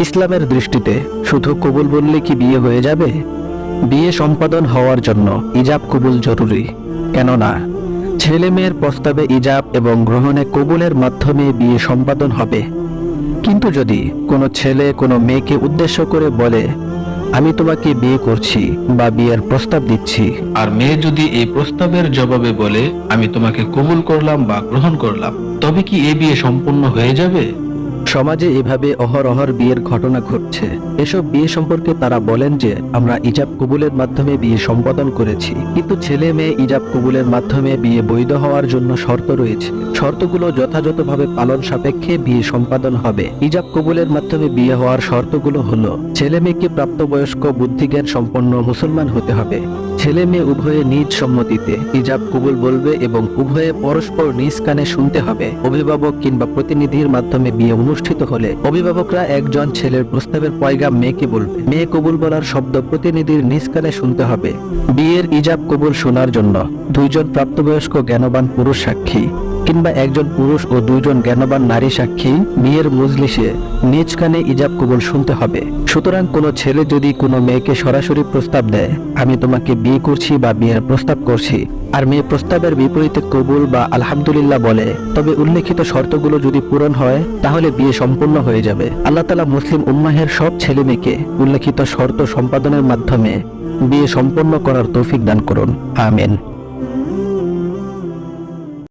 ইসলামের দৃষ্টিতে শুধু কবুল বললে কি বিয়ে হয়ে যাবে? বিয়ে সম্পাদন হওয়ার জন্য ইজাব কবুল জরুরি। কেননা ছেলে মেয়ের প্রস্তাবে ইজাব এবং গ্রহণে কবুলের মাধ্যমে বিয়ে সম্পাদন হবে। কিন্তু যদি কোনো ছেলে কোনো মেয়েকে উদ্দেশ্য করে বলে, আমি তোমাকে বিয়ে করছি বা বিয়ের প্রস্তাব দিচ্ছি। আর মেয়ে যদি এই প্রস্তাবের জবাবে বলে, আমি তোমাকে কবুল করলাম বা গ্রহণ করলাম, তবে কি এ বিয়ে সম্পূর্ণ হয়ে যাবে? সমাজে এভাবে অহরহর বিয়ের ঘটনা ঘটছে। এসব বিয়ে সম্পর্কে তারা বলেন যে, আমরা ইজাব কবুলের মাধ্যমে বিয়ে সম্পাদন করেছি। কিন্তু ছেলে মেয়ে ইজাব কবুলের মাধ্যমে বিয়ে বৈধ হওয়ার জন্য শর্ত রয়েছে। শর্তগুলো যথাযথভাবে পালন সাপেক্ষে বিয়ে সম্পাদন হবে। ইজাব কবুলের মাধ্যমে বিয়ে হওয়ার শর্তগুলো হলো, ছেলে মেয়েকে প্রাপ্তবয়স্ক বুদ্ধিজ্ঞান সম্পন্ন মুসলমান হতে হবে। ছেলে মেয়ে উভয়ে নিজ সম্মতিতে হিজাব কবুল বলবে এবং উভয়ে পরস্পর নিজ কানে শুনতে হবে। অভিভাবক কিংবা প্রতিনিধির মাধ্যমে বিয়ে অনুষ্ঠিত হলে অভিভাবকরা একজন ছেলের প্রস্তাবের পয়গাম মেয়েকে বলবে। মেয়ে কবুল বলার শব্দ প্রতিনিধির নিজ কানে শুনতে হবে। বিয়ের ইজাব কবুল শোনার জন্য দুইজন প্রাপ্তবয়স্ক জ্ঞানবান পুরুষ সাক্ষী। কিংবা একজন পুরুষ ও দুইজন জ্ঞানবান নারী সাক্ষী বিয়ের মজলিসে নিজ কানে ইজাব কবুল শুনতে হবে। সুতরাং কোনো ছেলে যদি কোনো মেয়েকে সরাসরি প্রস্তাব দেয়, আমি তোমাকে বিয়ে করছি বা বিয়ের প্রস্তাব করছি। আর মেয়ে প্রস্তাবের বিপরীতে কবুল বা আলহামদুলিল্লাহ বলে, তবে উল্লেখিত শর্তগুলো যদি পূরণ হয়, তাহলে বিয়ে সম্পূর্ণ হয়ে যাবে। আল্লাহ তালা মুসলিম উম্মাহের সব ছেলে মেয়েকে উল্লেখিত শর্ত সম্পাদনের মাধ্যমে বিয়ে সম্পন্ন করার তৌফিক দান করুন। আমিন।